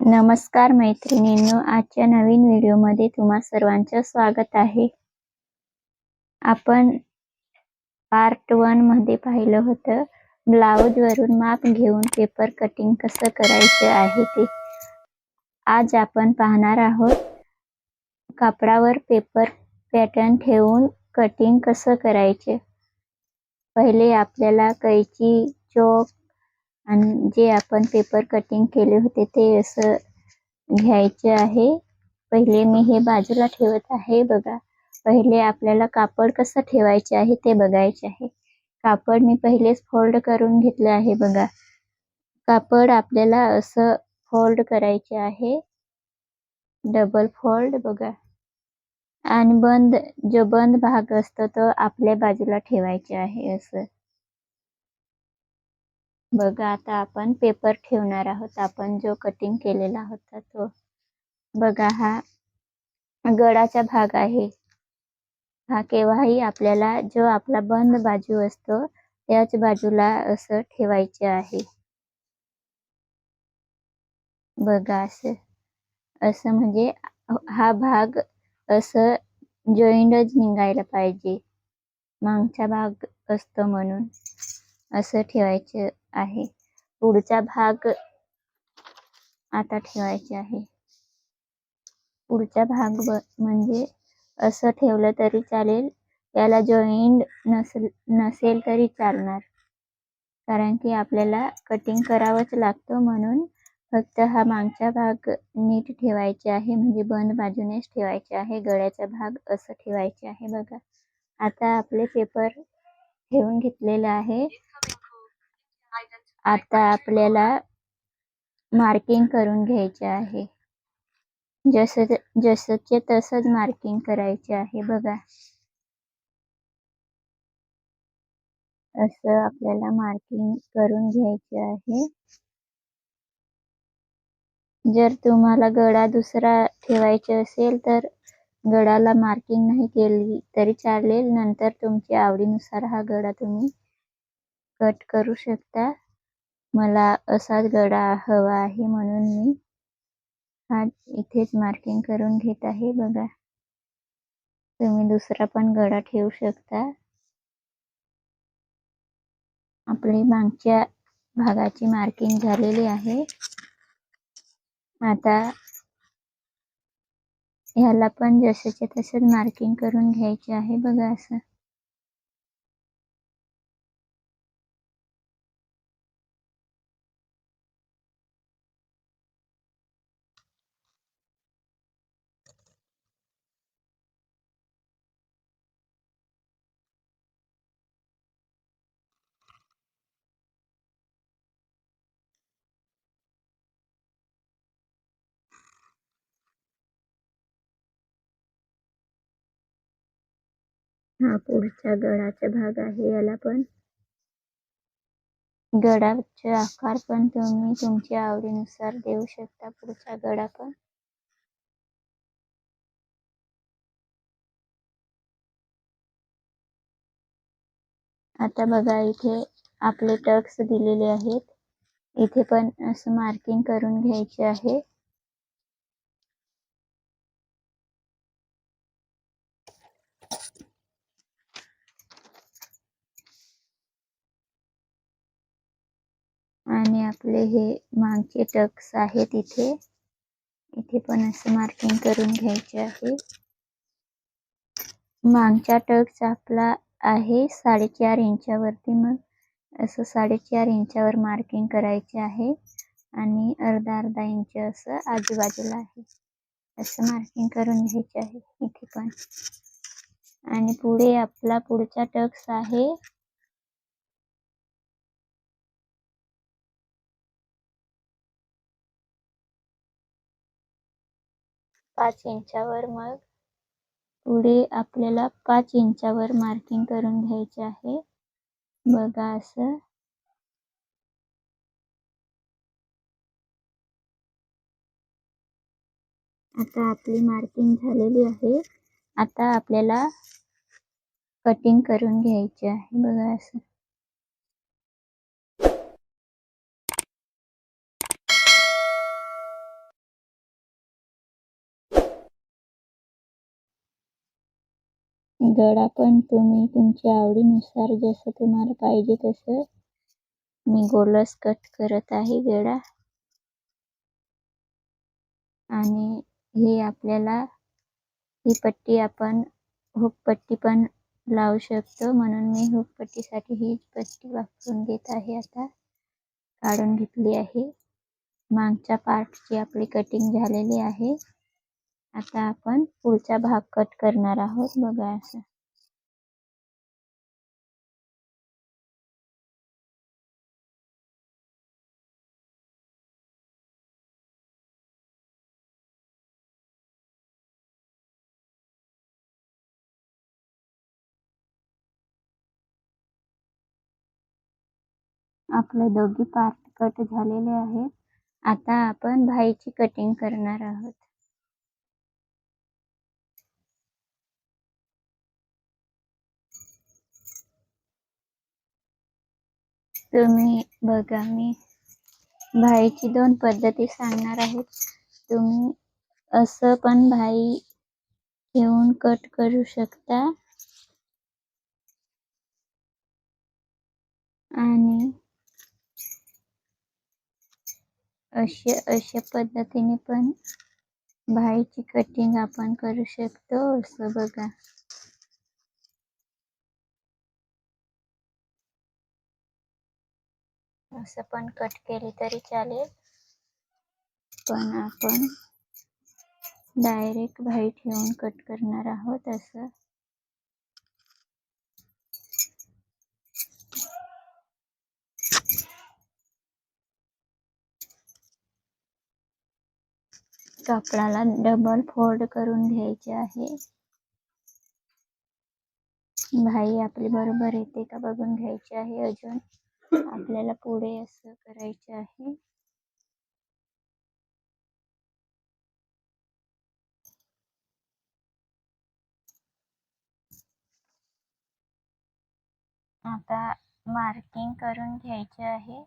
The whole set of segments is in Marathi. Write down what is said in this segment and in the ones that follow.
नमस्कार मैत्रिणींनो आजच्या नवीन व्हिडिओमध्ये तुम्हा सर्वांचं स्वागत आहे. आपण पार्ट वनमध्ये पाहिलं होतं ब्लाऊजवरून माप घेऊन पेपर कटिंग कसं करायचं आहे ते. आज आपण पाहणार आहोत कापडावर पेपर पॅटर्न ठेवून कटिंग कसं करायचे. पहिले आपल्याला कैची चोक आणि जे आपण पेपर कटिंग केले होते ते असं घ्यायचे आहे. पहिले मी हे बाजूला ठेवत आहे बघा. पहिले आपल्याला कापड कसं ठेवायचे आहे ते बघायचे आहे. कापड मी पहिलेच फोल्ड करून घेतलं आहे बघा. कापड आपल्याला असं फोल्ड करायचे आहे. डबल फोल्ड बघा. आणि बंद जो बंद भाग असतो तो आपल्या बाजूला ठेवायचे आहे असं. बघा आता आपण पेपर ठेवणार आहोत. आपण जो कटिंग केलेला होता तो. बघा हा गडाचा भाग आहे. हा केव्हाही आपल्याला जो आपला बंद बाजू असतो त्याच बाजूला असं ठेवायचे आहे. बघा असं असं म्हणजे हा भाग असं जॉईंटच निघायला पाहिजे. मागचा भाग असतो म्हणून. असं ठेवायचं. आहे. पुढचा भाग आता ठेवायचे आहे. पुढचा भाग म्हणजे असं ठेवलं तरी चालेल. त्याला जॉईंट नसेल नसेल तरी चालणार. कारण की आपल्याला कटिंग करावंच लागतं म्हणून फक्त हा मागचा भाग नीट ठेवायचे आहे. म्हणजे बंद बाजूनेच ठेवायचे आहे. गळ्याचा भाग असं ठेवायचे आहे बघा. आता आपले पेपर ठेवून घेतलेला आहे. आता आपल्याला मार्किंग करून घ्यायचे आहे. जस जसचे तसंच मार्किंग करायचे आहे बघा. असं आपल्याला मार्किंग करून घ्यायचे आहे. जर तुम्हाला गळा दुसरा ठेवायचे असेल तर गडाला मार्किंग नाही केली तरी चालेल. नंतर तुमच्या आवडीनुसार हा गडा तुम्ही कट करू शकता. मला असाच गडा हवा आहे म्हणून मी हा इथेच मार्किंग करून घेत आहे बघा. तुम्ही दुसरा पण गडा ठेवू शकता. आपली मागच्या भागाची मार्किंग झालेली आहे. आता ह्याला पण जसेचे तसेच मार्किंग करून घ्यायचे आहे बघा असं. हा पुढच्या गडाचा भाग आहे याला पण. गडाचे आकार पण तुम्ही तुमच्या आवडीनुसार देऊ शकता पुढचा गडा पण. आता बघा इथे आपले टक्स दिलेले आहेत. इथे पण असं मार्किंग करून घ्यायचे आहे आणि आपले हे मागचे टक्स आहेत इथे. इथे पण असं मार्किंग करून घ्यायचे आहे. मागचा टक्स आपला आहे साडेचार इंचावरती मग असं साडेचार इंचावर मार्किंग करायचे आहे. आणि अर्धा अर्धा इंच असं आजूबाजूला आहे. असं मार्किंग करून घ्यायचे आहे इथे पण. आणि पुढे आपला पुढचा टक्स आहे. पाच इंचावर मग पुढे आपल्याला पाच इंचावर मार्किंग करून घ्यायचे आहे. बघा असं. आता आपली मार्किंग झालेली आहे. आता आपल्याला कटिंग करून घ्यायची आहे. बघा असं. गळा पण तुम्ही तुमच्या आवडीनुसार जसं तुम्हाला पाहिजे तसं मी गोलस कट करत आहे गळा आणि हे आपल्याला ही पट्टी आपण हुक पट्टी पण लावू शकतो. म्हणून मी हुक पट्टीसाठी ही पट्टी वापरून घेत आहे आता. काढून घेतली आहे. मागच्या पार्टची आपली कटिंग झालेली आहे. आता आपण पुढचा भाग कट करणार आहोत. बघा असं. आपले दोघी पार्ट कट झालेले आहेत. आता आपण भाईची कटिंग करणार आहोत. तुम्ही बघा मी भाईची दोन पद्धती सांगणार आहेत तुम्ही असं पण भाई घेऊन कट करू शकता. आणि अशा अशा पद्धतीने पण भाईची कटिंग आपण करू शकतो. असं बघा. असं पण कट केली तरी चालेल. पण आपण डायरेक्ट भाई ठेवून कट करणार आहोत असं. कापडाला डबल फोल्ड करून घ्यायचे आहे. भाई आपली बरोबर येते का बघून घ्यायची आहे अजून. आपल्याला पुढे असं करायचं आहे. आता मार्किंग करून घ्यायचे आहे.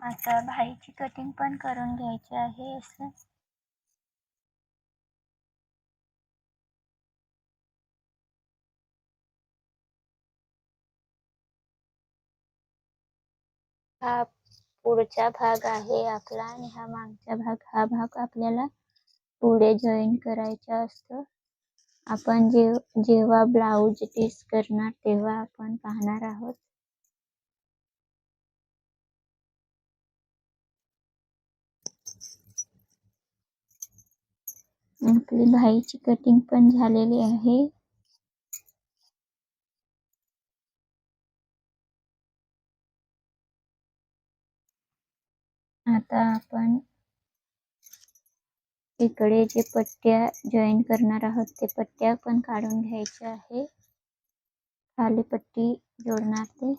आता भाईची कटिंग पण करून घ्यायची आहे असं. हा पुढचा भाग आहे आपला आणि हा मागचा भाग. हा भाग आपल्याला पुढे जॉईन करायचा असतो. आपण जे जेव्हा ब्लाऊज टीस करणार तेव्हा आपण पाहणार आहोत. आपली भाईची कटिंग पण झालेली आहे. आता आपण इकडे जे पट्ट्या जॉईन करणार आहोत ते पट्ट्या पण काढून घ्यायच्या आहे. खाली पट्टी जोडणार ते.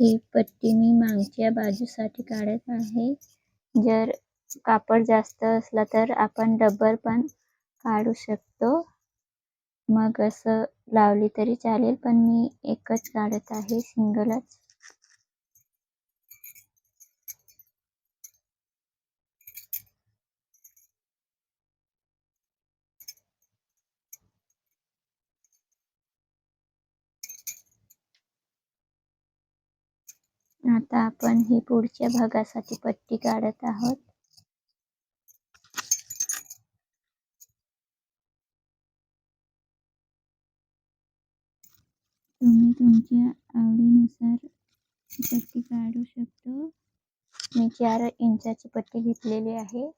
ही पट्टी मी मागच्या बाजूसाठी काढत आहे. जर कापड जास्त असला तर आपण डब्बर पण काढू शकतो. मग असं लावली तरी चालेल पण मी एकच काढत आहे सिंगलच. आता आपण ही पुढच्या भागासाठी पट्टी काढत आहोत. तुम्ही तुमच्या आवडीनुसार पट्टी काढू शकतो. मी चार इंचाची पट्टी घेतलेली आहे.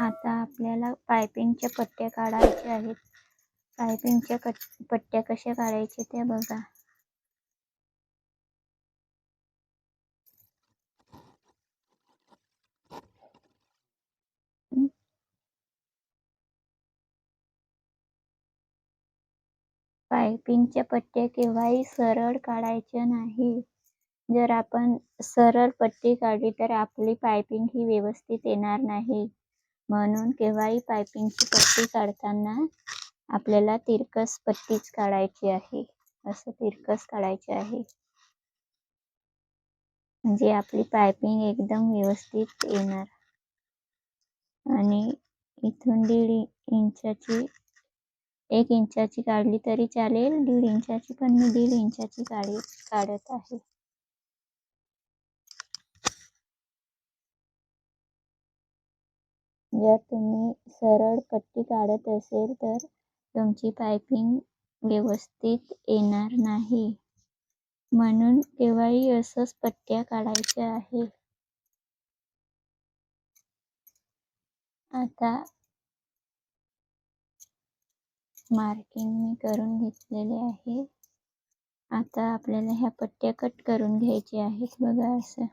आता आपल्याला पायपिंगच्या पट्ट्या काढायच्या आहेत. पायपिंगच्या कट पट्ट्या कशा काढायच्या त्या बघा. पायपिंगच्या पट्ट्या केव्हाही सरळ काढायच्या नाही. जर आपण सरळ पट्टी काढली तर आपली पायपिंग ही व्यवस्थित येणार नाही. म्हणून केव्हाही पायपिंगची पट्टी काढताना आपल्याला तिरकस पट्टीच काढायची आहे. असं तिरकस काढायचे आहे. म्हणजे आपली पायपिंग एकदम व्यवस्थित येणार. आणि इथून दीड इंचाची एक इंचाची काढली तरी चालेल. दीड इंचाची पण मी दीड इंचाची काढी काढत आहे. जर तुम्ही सरळ पट्टी काढत असेल तर तुमची पायपिंग व्यवस्थित येणार नाही. म्हणून केव्हाही असंच पट्ट्या काढायच्या आहे आता मार्किंग मी करून घेतलेले आहे. आता आपल्याला ह्या पट्ट्या कट करून घ्यायच्या आहेत बघा असं.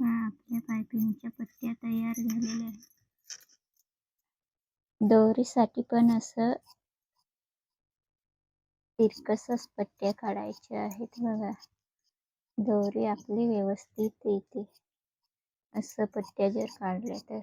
आपल्या पायपिंगच्या पट्ट्या तयार झालेल्या आहेत. दोरीसाठी पण असं तिरकसच पट्ट्या काढायच्या आहेत बघा. दोरी आपली व्यवस्थित येते. असं पट्ट्या जर काढल्या तर.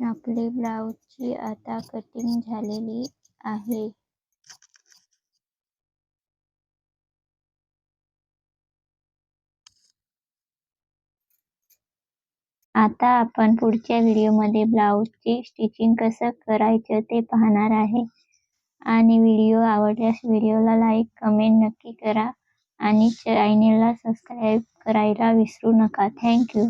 आपली ब्लाऊजची आता कटिंग झालेली आहे. आता आपण पुढच्या व्हिडिओमध्ये ब्लाऊजची स्टिचिंग कसं करायचं ते पाहणार आहे. आणि व्हिडिओ आवडल्यास व्हिडिओला लाईक कमेंट नक्की करा. आणि चॅनेलला सबस्क्राईब करायला विसरू नका. थँक्यू